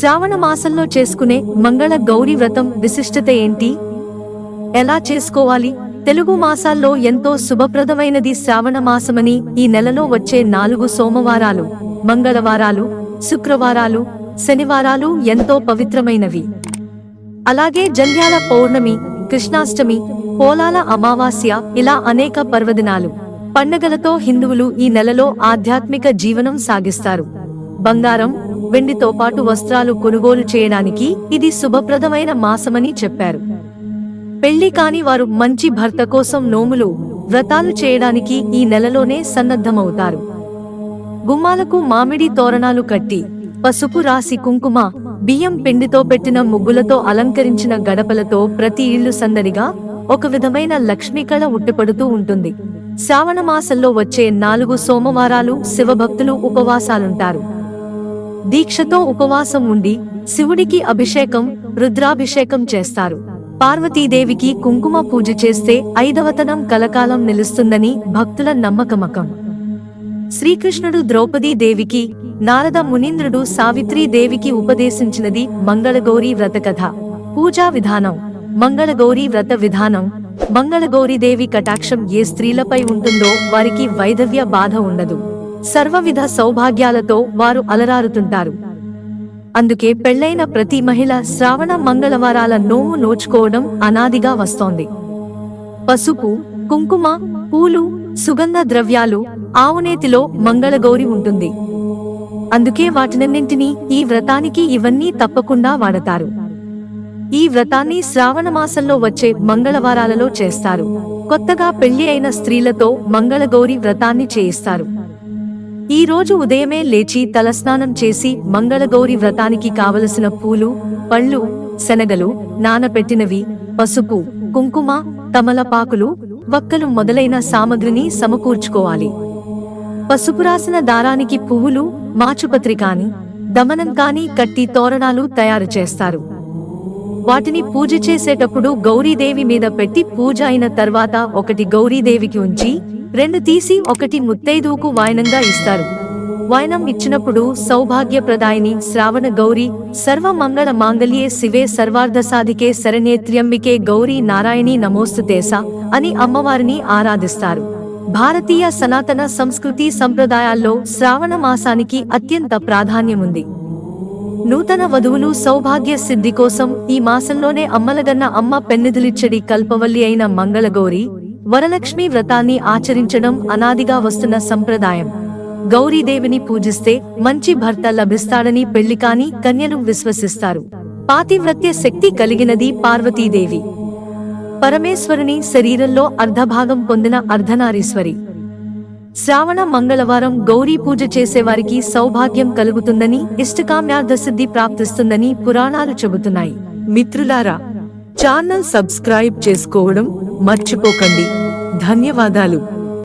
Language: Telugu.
శ్రావణ మాసంలో చేసుకునే మంగళ గౌరీ వ్రతం విశిష్టత ఏంటి? ఎలా చేసుకోవాలి? తెలుగు మాసాల్లో ఎంతో శుభప్రదమైనది శ్రావణ మాసమని ఈ నెలలో వచ్చే నాలుగు సోమవారాలు మంగళవారాలు శుక్రవారాలు శనివారాలు ఎంతో పవిత్రమైనవి. అలాగే జంధ్యాల పౌర్ణమి కృష్ణాష్టమి పోలాల అమావాస్య ఇలా అనేక పర్వదినాలు. పండగలతో హిందువులు ఈ నెలలో ఆధ్యాత్మిక జీవనం సాగిస్తారు. బంగారం వెండితో పాటు వస్త్రాలు కొనుగోలు చేయడానికి ఇది శుభప్రదమైన మాసమని చెప్పారు. పెళ్ళి కాని వారు మంచి భర్త కోసం నోములు వ్రతాలు చేయడానికి ఈ నెలలోనే సన్నద్ధమవుతారు. గుమ్మాలకు మామిడి తోరణాలు కట్టి పసుపు రాసి కుంకుమ బియ్యం పిండితో పెట్టిన ముగ్గులతో అలంకరించిన గడపలతో ప్రతి ఇల్లు సందడిగా ఒక విధమైన లక్ష్మీకళ ఉట్టిపడుతూ ఉంటుంది. శ్రావణ మాసంలో వచ్చే నాలుగు సోమవారాలు శివభక్తులు ఉపవాసాలుంటారు. దీక్షతో ఉపవాసం ఉండి శివుడికి అభిషేకం రుద్రాభిషేకం చేస్తారు. పార్వతీదేవికి కుంకుమ పూజ చేస్తే ఐదవతనం కలకాలం నిలుస్తుందని భక్తుల నమ్మకమకం. శ్రీకృష్ణుడు ద్రౌపదీ దేవికి నారద మునీంద్రుడు సావిత్రీ దేవికి ఉపదేశించినది మంగళగౌరీ వ్రత కథ. పూజా విధానం. మంగళగౌరీ వ్రత విధానం. మంగళగౌరీ దేవి కటాక్షం ఏ స్త్రీలపై ఉంటుందో వారికి వైధవ్య బాధ ఉండదు. సర్వవిధ సౌభాగ్యాలతో వారు అలరారుతుంటారు. అందుకే పెళ్ళైన ప్రతి మహిళ శ్రావణ మంగళవారాల నోము నోచుకోవడం అనాదిగా వస్తోంది. పసుపు కుంకుమ పూలు సుగంధ ద్రవ్యాలు ఆవునేతిలో మంగళగౌరి ఉంటుంది. అందుకే వాటినన్నింటినీ ఈ వ్రతానికి ఇవన్నీ తప్పకుండా వాడతారు. ఈ వ్రతాన్ని శ్రావణ మాసంలో వచ్చే మంగళవారాలలో చేస్తారు. కొత్తగా పెళ్ళి అయిన స్త్రీలతో మంగళగౌరి వ్రతాన్ని చేయిస్తారు. ఈ రోజు ఉదయమే లేచి తలస్నానం చేసి మంగళగౌరి వ్రతానికి కావలసిన పూలు పళ్ళు శనగలు నానపెట్టినవి పసుపు కుంకుమ తమలపాకులు వక్కలు మొదలైన సామగ్రిని సమకూర్చుకోవాలి. పసుపు రాసిన దారానికి పువ్వులు మాచుపత్రి కాని దమనం కాని కట్టి తోరణాలు తయారు చేస్తారు. వాటిని పూజ చేసేటప్పుడు గౌరీదేవి మీద పెట్టి పూజ అయిన తర్వాత ఒకటి గౌరీదేవికి ఉంచి రెండు తీసి ఒకటి ముత్తైదువుకు వాయనంగా ఇస్తారు. వాయనం ఇచ్చినప్పుడు సౌభాగ్యప్రదాయిని శ్రావణ గౌరీ సర్వ మంగళ మాంగళ్యే శివే సర్వార్థ సాధికే శరణేత్ర్యంబికే గౌరీ నారాయణి నమోస్తుతేస అని అమ్మవారిని ఆరాధిస్తారు. భారతీయ సనాతన సంస్కృతి సంప్రదాయాల్లో శ్రావణ మాసానికి అత్యంత ప్రాధాన్యముంది. నూతన వధువులు సౌభాగ్య సిద్ధి కోసం ఈ మాసంలోనే అమ్మలగన్న అమ్మ పెన్నెదిలిచ్చడి కల్పవల్లి అయిన మంగళగౌరి వరలక్ష్మి వ్రతాన్ని ఆచరించడం అనాదిగా వస్తున్న సంప్రదాయం. గౌరీదేవిని పూజిస్తే మంచి భర్త లభిస్తాడని పెళ్ళి కాని కన్యలు విశ్వసిస్తారు. పాతివ్రత్య శక్తి కలిగినది పార్వతీదేవి. పరమేశ్వరుని శరీరంలో అర్ధభాగం పొందిన అర్ధనారీశ్వరి. శ్రావణ మంగళవారం గౌరీ పూజ చేసేవారికి సౌభాగ్యం కలుగుతుందని ఇష్టకామ్యార్థ సిద్ధి ప్రాప్తిస్తుందని పురాణాలు చెబుతున్నాయి. మిత్రులారా ఛానల్ సబ్స్క్రైబ్ చేసుకోవడం మర్చిపోకండి. ధన్యవాదాలు.